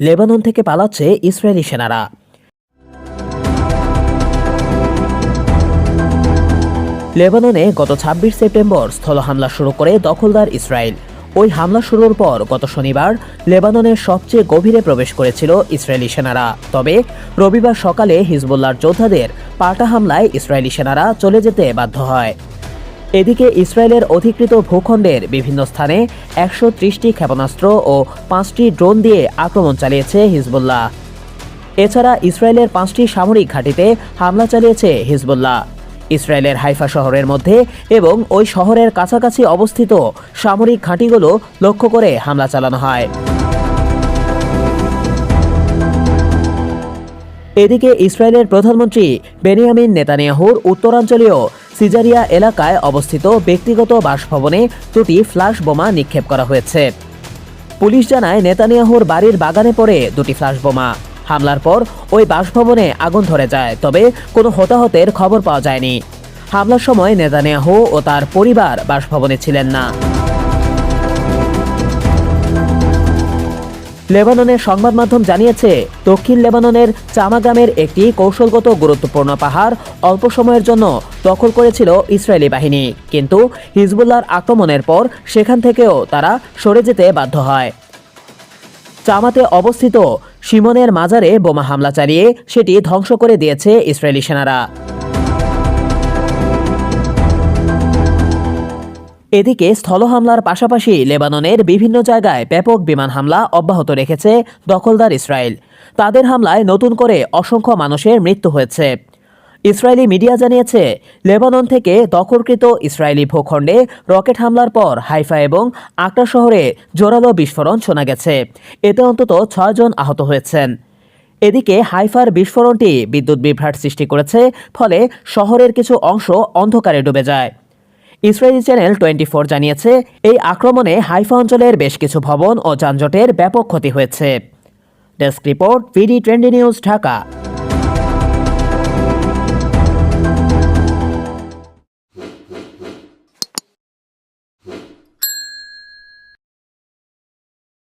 Lebanon থেকে পালাচ্ছে Israeli সেনারা। লেবাননে গত ছাব্বিশ সেপ্টেম্বর স্থল হামলা শুরু করে দখলদার ইসরায়েল। ওই হামলা শুরুর পর গত শনিবার লেবাননের সবচেয়ে গভীরে প্রবেশ করেছিল ইসরায়েলি সেনারা। তবে রবিবার সকালে হিজবুল্লার যোদ্ধাদের পাল্টা হামলায় ইসরায়েলি সেনারা চলে যেতে বাধ্য হয়। এদিকে ইসরায়েলের অধিকৃত ভূখণ্ডের বিভিন্ন স্থানে একশো ত্রিশটি ক্ষেপণাস্ত্র ও পাঁচটি ড্রোন দিয়ে আক্রমণ চালিয়েছে হিজবুল্লাহ। এছাড়া ইসরায়েলের পাঁচটি সামরিক ঘাঁটিতে হামলা চালিয়েছে হিজবুল্লাহ। ইসরায়েলের হাইফা শহরের মধ্যে এবং ওই শহরের কাছাকাছি অবস্থিত সামরিক ঘাঁটিগুলো লক্ষ্য করে হামলা চালানো হয়। এদিকে ইসরায়েলের প্রধানমন্ত্রী বেনিয়ামিন নেতানিয়াহুর উত্তরাঞ্চলীয় সিজারিয়া এলাকায় অবস্থিত ব্যক্তিগত বাসভবনে দুটি ফ্লাশ বোমা নিক্ষেপ করা হয়েছে। পুলিশ জানায়, নেতানিয়াহুর বাড়ির বাগানে পড়ে দুটি ফ্লাশ বোমা। হামলার পর ওই বাসভবনে আগুন ধরে যায়, তবে কোনো হতাহতের খবর পাওয়া যায়নি। হামলার সময় নেতানিয়াহু ও তার পরিবার বাসভবনে ছিলেন না। লেবাননের সংবাদ মাধ্যম জানিয়েছে, দক্ষিণ লেবাননের চামাগামের একটি কৌশলগত গুরুত্বপূর্ণ পাহাড় অল্প সময়ের জন্য দখল করেছিল ইসরায়েলি বাহিনী। কিন্তু হিজবুল্লাহর আক্রমণের পর সেখান থেকেও তারা সরে যেতে বাধ্য হয়। চামাতে অবস্থিত সিমনের মাজারে বোমা হামলা চালিয়ে সেটি ধ্বংস করে দিয়েছে ইসরায়েলি সেনারা। এদিকে স্থল হামলার পাশাপাশি লেবাননের বিভিন্ন জায়গায় ব্যাপক বিমান হামলা অব্যাহত রেখেছে দখলদার ইসরায়েল। তাদের হামলায় নতুন করে অসংখ্য মানুষের মৃত্যু হয়েছে। ইসরায়েলি মিডিয়া জানিয়েছে, লেবানন থেকে দখলকৃত ইসরায়েলি ভূখণ্ডে রকেট হামলার পর হাইফা এবং আক্রা শহরে জোরালো বিস্ফোরণ শোনা গেছে। এতে অন্তত ছয়জন আহত হয়েছেন। এদিকে হাইফার বিস্ফোরণটি বিদ্যুৎ বিভ্রাট সৃষ্টি করেছে, ফলে শহরের কিছু অংশ অন্ধকারে ডুবে যায়। ইসরায়েলি চ্যানেল টোয়েন্টি ফোর জানিয়েছে, এই আক্রমণে হাইফা অঞ্চলের বেশ কিছু ভবন ও যানজটের ব্যাপক ক্ষতি হয়েছে। Desk report, VD twenty news, Dhaka.